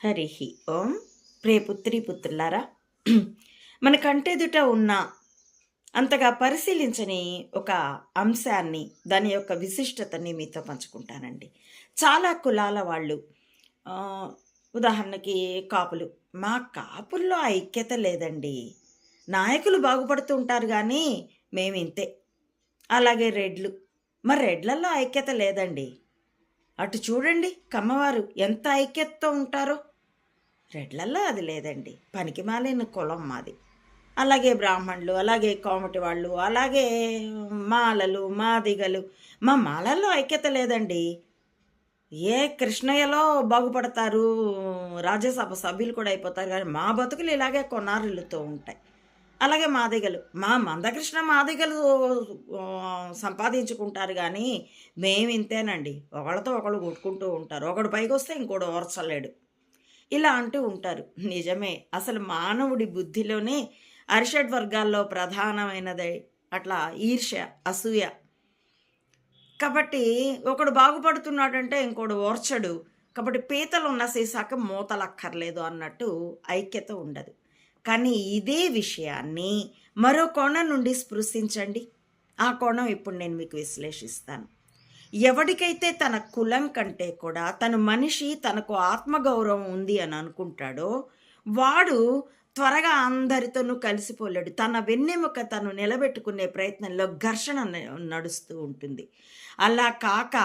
హరి ఓం. ప్రియపుత్రి పుత్రులారా మన కంటెదుట ఉన్న అంతగా పరిశీలించని ఒక అంశాన్ని దాని యొక్క విశిష్టతని మీతో పంచుకుంటానండి. చాలా కులాల వాళ్ళు ఉదాహరణకి కాపులు. మా కాపుల్లో ఐక్యత లేదండి. నాయకులు బాగుపడుతూ ఉంటారు కానీ మేము ఇంతే అలాగే రెడ్లు. మరి రెడ్లలో ఐక్యత లేదండి. అటు చూడండి కమ్మవారు ఎంత ఐక్యతతో ఉంటారో. రెడ్లల్లో అది లేదండి. పనికి మాలిన కులం మాది. అలాగే బ్రాహ్మణులు అలాగే కోమటి వాళ్ళు అలాగే మాలలు మాదిగలు. మా మాలల్లో ఐక్యత లేదండి. ఏ కృష్ణయ్యలో బాగుపడతారు రాజ్యసభ సభ్యులు కూడా అయిపోతారు కానీ మా బతుకులు ఇలాగే కొనారులతో ఉంటాయి. అలాగే మాదిగలు. మా మందకృష్ణ మాదిగలు సంపాదించుకుంటారు కానీ మేము ఇంతేనండి. ఒకళ్ళతో ఒకళ్ళు కొట్టుకుంటూ ఉంటారు. ఒకడు పైకి వస్తే ఇంకోటి ఓర్చలేడు. ఇలా అంటూ ఉంటారు. నిజమే. అసలు మానవుడి బుద్ధిలోనే అరిషడ్ వర్గాల్లో ప్రధానమైనది అట్లా ఈర్ష్య అసూయ. కాబట్టి ఒకడు బాగుపడుతున్నాడంటే ఇంకోడు ఓర్చడు. కాబట్టి పీతలు ఉన్న సీసాక మూతలక్కర్లేదు అన్నట్టు ఐక్యత ఉండదు. కానీ ఇదే విషయాన్ని మరో కోణం నుండి స్పృశించండి. ఆ కోణం ఇప్పుడు నేను మీకు విశ్లేషిస్తాను. ఎవడికైతే తన కులం కంటే కూడా తన మనిషి తనకు ఆత్మగౌరవం ఉంది అని అనుకుంటాడో వాడు త్వరగా అందరితోనూ కలిసిపోలేడు. తన వెన్నెముక తను నిలబెట్టుకునే ప్రయత్నంలో ఘర్షణ నడుస్తూ ఉంటుంది. అలా కాక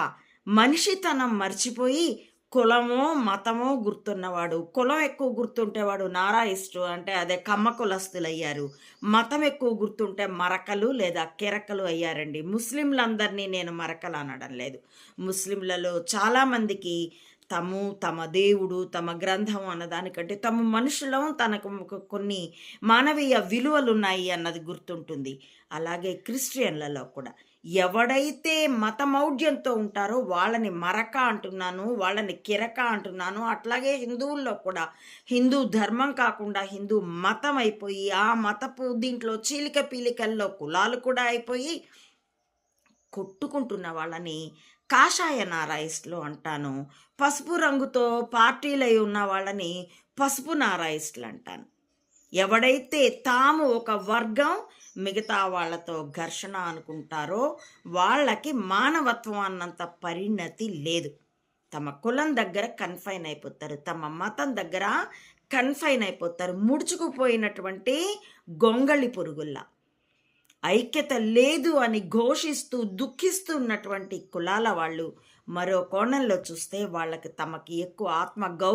మనిషి తనం మర్చిపోయి కులమో మతమో గుర్తున్నవాడు. కులం ఎక్కువ గుర్తుంటే వాడు నారాయిస్టు అంటే అదే కమ్మ కులస్తులు అయ్యారు మతం ఎక్కువ గుర్తుంటే మరకలు లేదా కిరకలు అయ్యారండి. ముస్లింలందరినీ నేను మరకలు అనడం లేదు. ముస్లింలలో చాలామందికి తము తమ దేవుడు తమ గ్రంథం అన్నదానికంటే తమ మనుషులం తనకు కొన్ని మానవీయ విలువలు ఉన్నాయి అన్నది గుర్తుంటుంది. అలాగే క్రిస్టియన్లలో కూడా. ఎవడైతే మతమౌఢ్యంతో ఉంటారో వాళ్ళని మరక అంటున్నాను వాళ్ళని కిరక అంటున్నాను అట్లాగే హిందువుల్లో కూడా హిందూ ధర్మం కాకుండా హిందూ మతం అయిపోయి ఆ మతపు దీంట్లో చీలిక పీలికల్లో కులాలు కూడా అయిపోయి కొట్టుకుంటున్న వాళ్ళని కాషాయ నారాయిస్టులు అంటాను. పసుపు రంగుతో పార్టీలై ఉన్న వాళ్ళని పసుపు నారాయిస్టులు అంటాను. ఎవడైతే తాము ఒక వర్గం మిగతా వాళ్ళతో ఘర్షణ అనుకుంటారో వాళ్ళకి మానవత్వం అన్నంత పరిణతి లేదు. తమ కులం దగ్గర కన్ఫైన్ అయిపోతారు. తమ మతం దగ్గర కన్ఫైన్ అయిపోతారు. ముడుచుకుపోయినటువంటి గొంగళి పురుగుల్లా. ఐక్యత లేదు అని ఘోషిస్తూ దుఃఖిస్తూ ఉన్నటువంటి కులాల వాళ్ళు మరో కోణంలో చూస్తే వాళ్ళకి తమకి ఎక్కువ ఆత్మ గౌరవం